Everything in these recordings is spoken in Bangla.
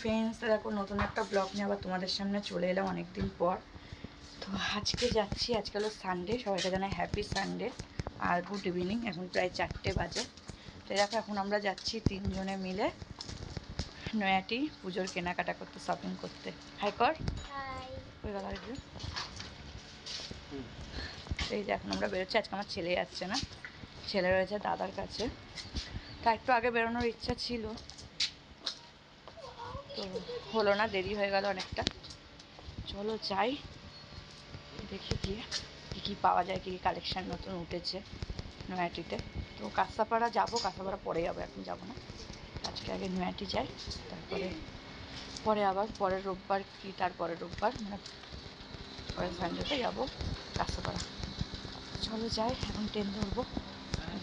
ফ্রেন্ডস দেখো নতুন একটা ব্লগ নিয়ে আবার তোমাদের সামনে চলে এলাম অনেকদিন পর। তো আজকে যাচ্ছি আজকে হলো সানডে সবাইকে জানাই হ্যাপি সানডে আর গুড ইভিনিং এখন প্রায় চারটে বাজে। তো দেখো এখন আমরা যাচ্ছি তিনজনে মিলে নয়াটি পুজোর কেনাকাটা করতে শপিং করতে। হাই কর এই যে এখন আমরা বেরোচ্ছি আজকে আমার ছেলে যাচ্ছে না। ছেলে রয়েছে দাদার কাছে। তা একটু আগে বেরোনোর ইচ্ছা ছিল। তো হলো না, দেরি হয়ে গেল অনেকটা। চলো যাই, দেখি গিয়ে কী কী পাওয়া যায়, কী কী কালেকশান নতুন উঠেছে নয়াটিতে। তো কাঁসাপাড়া যাব, কাঁসাপাড়া পরে যাব, এখন যাব না। আজকে আগে নয়াটি যাই, তারপরে পরে আবার পরের রোববার কি তার পরের রোববার মানে পরের সানডেতে যাব কাঁসাপাড়া। চলো যাই, এখন ট্রেন ধরবো।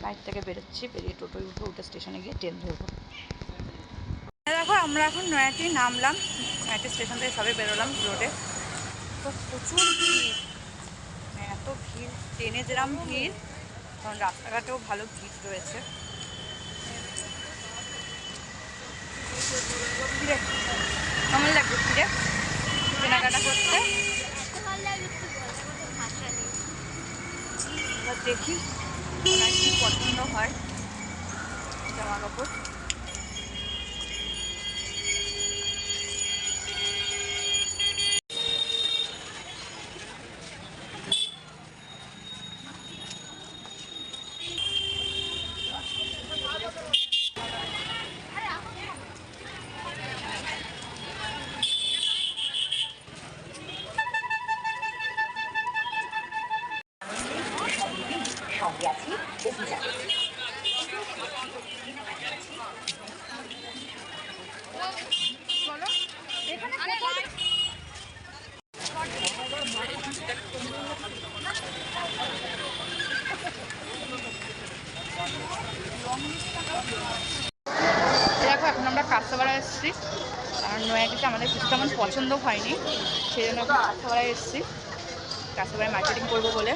বাইর থেকে বেরোচ্ছি, বেরিয়ে টোটোয় উঠবো, উঠে স্টেশনে গিয়ে ট্রেন ধরবো। আমরা এখন নয়াটি নামলাম নয়াটি স্টেশন থেকে সবে বেরোলাম রোডে। তো প্রচুর ভিড় মানে এত ভিড়, ট্রেনে যেরকম ভিড়, কারণ রাস্তাঘাটেও ভালো ভিড় রয়েছে। লাগবে ভিড়ে কেনাকাটা করতে? দেখি কি পছন্দ হয় জামা কাপড় দেখো, এখন আমরা কাঁচাপাড়া এসেছি। আর নয়াটিতে আমাদের কিছু তেমন পছন্দ হয়নি সেই জন্য এখন কাঁচাপাড়ায় এসেছি। কাঁচাপাড়ায় মার্কেটিং করব বলে।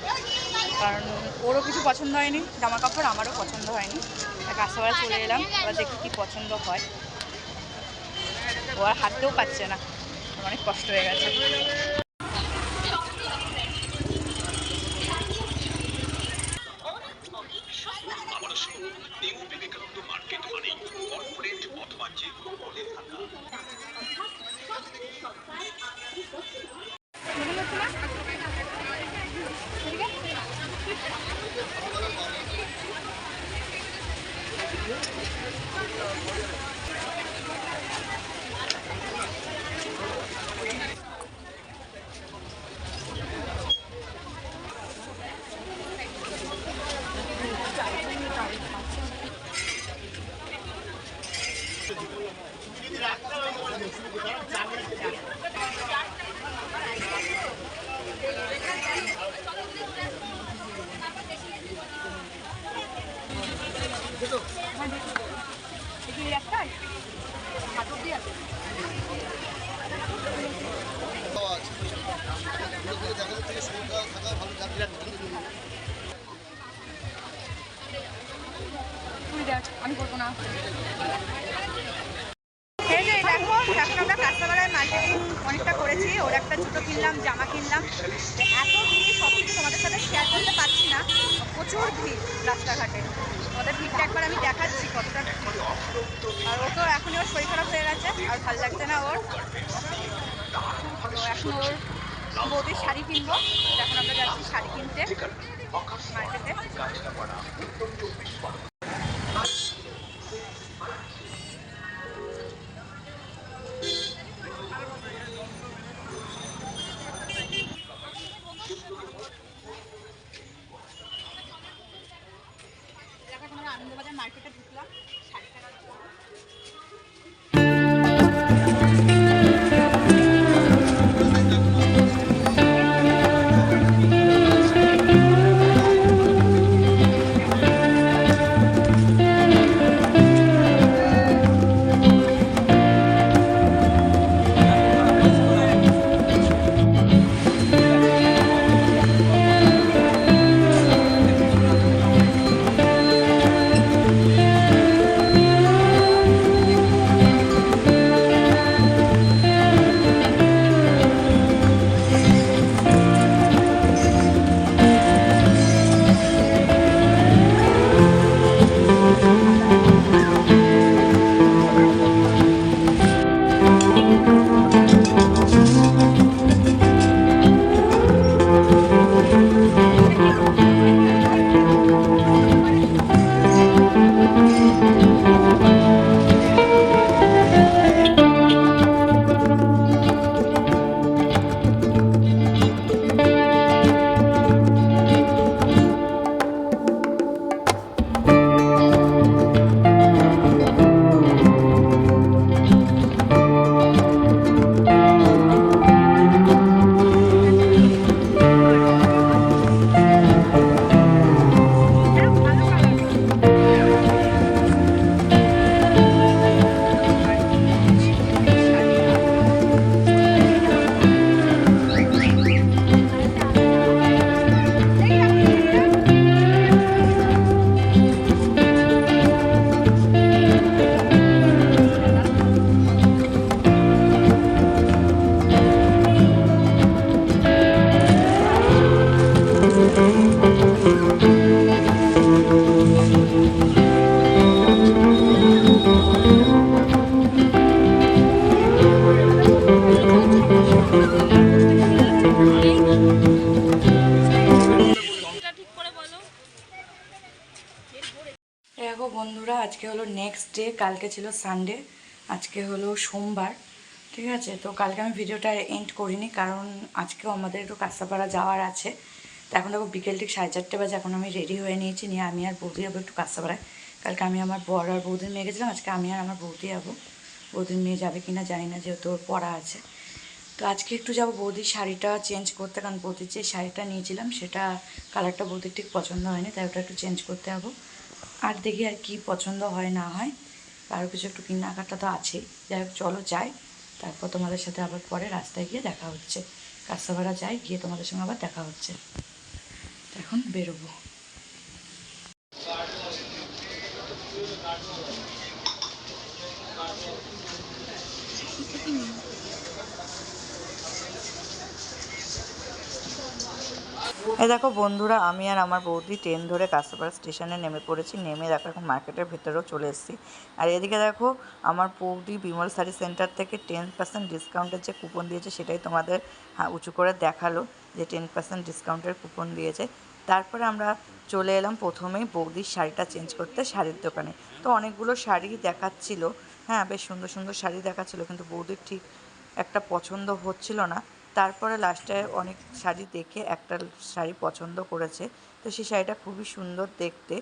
কারণ ওরও কিছু পছন্দ হয়নি জামা কাপড় আমারও পছন্দ হয়নি। তাই কাঁচাপাড়া চলে এলাম, এবার দেখি কী পছন্দ হয়। ও আর হাঁটতেও পারছে না। অনেক কষ্ট হয়ে গেছে। মার্কেট মানেই কর্পোরেট অথবা যে কোনো মলে থাকা দেখি একটাই হাত অব্দি আছে তুই দেখ আমি করব না। এই দেখো এখন আমরা কাঁচাপাড়ায় মার্কেটিং অনেকটা করেছি, ওর একটা জুতো কিনলাম, জামা কিনলাম। এত ভিড়, সব কিছু তোমাদের সাথে শেয়ার করতে পারছি না। প্রচুর ভিড় রাস্তাঘাটে। ওদের ভিড়টা একবার আমি দেখাচ্ছি কতটা আর ও তো এখনই ওর শরীর খারাপ হয়ে গেছে, আর ভালো লাগছে না ওর। এখন ওর বৌদির শাড়ি কিনবো। এখন আমরা যাচ্ছি শাড়ি কিনতে মার্কেটে আনন্দবাজার মার্কেটে ঢুকলাম শাড়িটা আজকে কালকে ছিল সানডে আজকে হলো সোমবার, ঠিক আছে? তো কালকে আমি ভিডিওটা এন্ড করিনি কারণ আজকেও আমাদের একটু কাঁচাপাড়া যাওয়ার আছে। তো এখন দেখো বিকেল ঠিক সাড়ে চারটে বাজে, এখন আমি রেডি হয়ে নিয়েছি, নিয়ে আমি আর বৌদি যাব একটু কাঁচাপাড়ায়। কালকে আমি আমার বর আর বৌদির মেয়ে গেছিলাম, আজকে আমি আর আমার বৌদি যাব। বৌদির মেয়ে যাবে কি না জানি না, যেহেতু ওর পড়া আছে। তো আজকে একটু যাব বৌদির শাড়িটা চেঞ্জ করতে, কারণ বৌদির যে শাড়িটা নিয়েছিলাম সেটা কালারটা বৌদির ঠিক পছন্দ হয়নি, তাই ওটা একটু চেঞ্জ করতে যাব। আর দেখি আর কি পছন্দ হয় না হয়। আরও কিছু একটু কেনাকাটা তো আছেই। যাই হোক, চলো যাই। তারপর তোমাদের সাথে আবার পরে রাস্তায় গিয়ে দেখা হচ্ছে। কাস্তাভাড়া যাই গিয়ে তোমাদের সঙ্গে আবার দেখা হচ্ছে। এখন বেরোবো। এই দেখো বন্ধুরা আমি আর আমার বৌদি ট্রেন ধরে কাঁচাপাড়া স্টেশনে নেমে পড়েছি। নেমে দেখো এখন মার্কেটের ভেতরেও চলে এসেছি। আর এদিকে দেখো আমার বৌদি বিমল শাড়ি সেন্টার থেকে টেন পার্সেন্ট ডিসকাউন্টের যে কুপন দিয়েছে সেটাই তোমাদের হ্যাঁ, উঁচু করে দেখাল যে টেন পার্সেন্ট ডিসকাউন্টের কুপন দিয়েছে। তারপরে আমরা চলে এলাম প্রথমেই বৌদির শাড়িটা চেঞ্জ করতে শাড়ির দোকানে। তো অনেকগুলো শাড়ি দেখাচ্ছিল হ্যাঁ বেশ সুন্দর সুন্দর শাড়ি দেখাচ্ছিল কিন্তু বৌদির ঠিক একটা পছন্দ হচ্ছিল না। তারপরে লাস্টে অনেক শাড়ি দেখে একটা শাড়ি পছন্দ করেছে। তো সেই শাড়িটা খুবই সুন্দর দেখতে।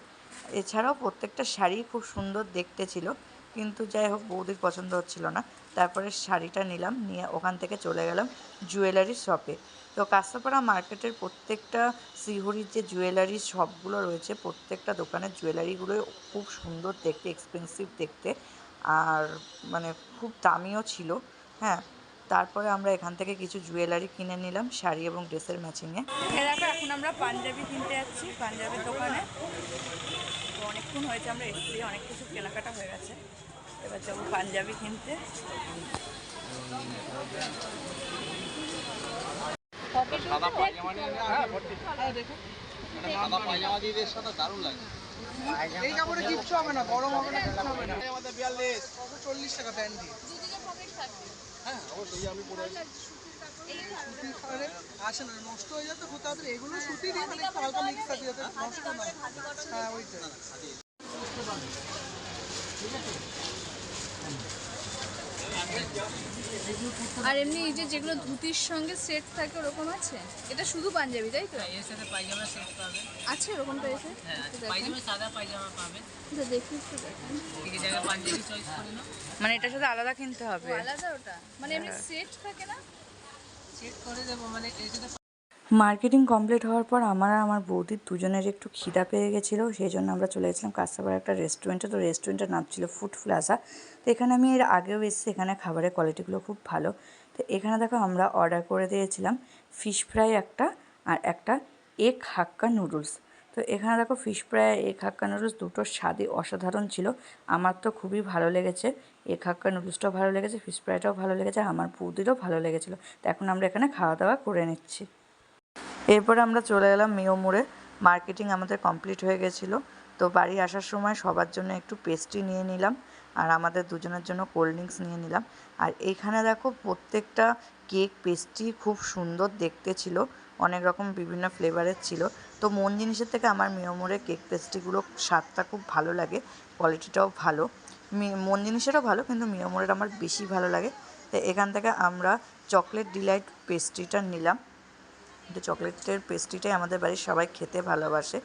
এছাড়াও প্রত্যেকটা শাড়ি খুব সুন্দর দেখতে ছিল, কিন্তু যাই হোক বৌদির পছন্দ হচ্ছিল না। তারপরে শাড়িটা নিলাম, নিয়ে ওখান থেকে চলে গেলাম জুয়েলারি শপে তো কাস্তাপাড়া মার্কেটের প্রত্যেকটা শ্রীহরির যে জুয়েলারি শপগুলো রয়েছে, প্রত্যেকটা দোকানের জুয়েলারিগুলো খুব সুন্দর দেখতে এক্সপেন্সিভ দেখতে। আর মানে খুব দামিও ছিল হ্যাঁ। তারপরে আমরা এখান থেকে কিছু জুয়েলারি কিনে নিলাম শাড়ি এবং ড্রেসের ম্যাচিংয়ে দেখো এখন আমরা পাঞ্জাবি কিনতে যাচ্ছি পাঞ্জাবির দোকানে। তো অনেকক্ষণ হয়েছে আমরা এসেছি অনেক কিছু কেনাকাটা হয়ে গেছে। এবার যাব পাঞ্জাবি কিনতে। সাদা পায়জামা নিয়ে হ্যাঁ, সাদা পায়জামা দিয়ে দে, দারুণ লাগে। এই কাপড়ে কিচ্ছু হবে না গরম হবে না কিচ্ছু হবে না। আমাদের বিয়াল্লিশ। চল্লিশ টাকা প্যান্ট দিয়ে। হ্যাঁ, অবশ্যই, আমি পরে আছি। আসে না নষ্ট হয়ে যাবে খুব তাড়াতাড়ি। এগুলো সুতির মানে একটু হালকা মিক্স আছে যাতে নষ্ট না হ্যাঁ। ওইটাই। আর এমনি এই যে যেগুলো ধুতির সঙ্গে সেট থাকে ওরকম আছে? এটা শুধু পাঞ্জাবি তাই তো? এর সাথে পায়জামা সেট পাবে। আছে ওরকমটা এসে হ্যাঁ পায়জামা সাদা পায়জামা পাবে। দেখি একটু দেখেন। ঠিক আছে পাঞ্জাবি চয়েস করে নাও। মানে এটার সাথে আলাদা কিনতে হবে। আলাদা ওটা? মানে এমনি সেট থাকে না? সেট করে দেবো মানে এর সাথে মার্কেটিং কমপ্লিট হওয়ার পর আমার আর আমার বৌদির দুজনের একটু খিদা পেয়ে গেছিল, সেই জন্য আমরা চলে গেছিলাম কাস্তাপাড়া একটা রেস্টুরেন্টে তো রেস্টুরেন্টের নাম ছিল ফুড প্লাজা তো এখানে আমি এর আগেও এসেছি, এখানে খাবারের কোয়ালিটিগুলো খুব ভালো। তো এখানে দেখো আমরা অর্ডার করে দিয়েছিলাম ফিশ ফ্রাই একটা আর একটা এগ হাক্কা নুডলস তো এখানে দেখো fish fry egg Hakka noodles দুটোর স্বাদই অসাধারণ ছিল। আমার তো খুবই ভালো লেগেছে। এগ হাক্কা নুডলসটাও ভালো লেগেছে ফিশ ফ্রাইটাও ভালো লেগেছে আমার বৌদিরও ভালো লেগেছিলো। তো এখন আমরা এখানে খাওয়া দাওয়া করে নিচ্ছি। এরপরে আমরা চলে এলাম মিও মোড়ে। মার্কেটিং আমাদের কমপ্লিট হয়ে গেছিল। তো বাড়ি আসার সময় সবার জন্য একটু পেস্ট্রি নিয়ে নিলাম আর আমাদের দুজনের জন্য কোল্ড ড্রিঙ্কস নিয়ে নিলাম। আর এইখানে দেখো প্রত্যেকটা কেক পেস্ট্রি খুব সুন্দর দেখতে ছিল, অনেক রকম বিভিন্ন ফ্লেভারের ছিল। তো মন জিনিসের থেকে আমার মোড়ে কেক পেস্ট্রিগুলো স্বাদটা খুব ভালো লাগে, কোয়ালিটিটাও ভালো। মন জিনিসেরও ভালো কিন্তু মিও মোড়ের আমার বেশি ভালো লাগে। তো এখান থেকে আমরা চকলেট ডিলাইট পেস্ট্রিটা নিলাম। কিন্তু চকলেটের পেস্ট্রিটাই আমাদের বাড়ির সবাই খেতে ভালোবাসে।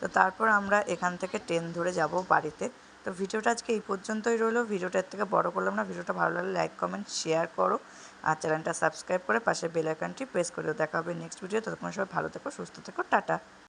তো তারপর আমরা এখান থেকে ট্রেন ধরে যাব বাড়িতে। তো ভিডিওটা আজকে এই পর্যন্তই রইল। ভিডিওটার থেকে বড় করলাম না। ভিডিওটা ভালো লাগলে লাইক কমেন্ট শেয়ার করো। আর চ্যানেলটা সাবস্ক্রাইব করে পাশে বেল প্রেস করে। দেখা হবে নেক্সট ভিডিও ততক্ষণ সবাই ভালো থেকো, সুস্থ থেকো, টাটা।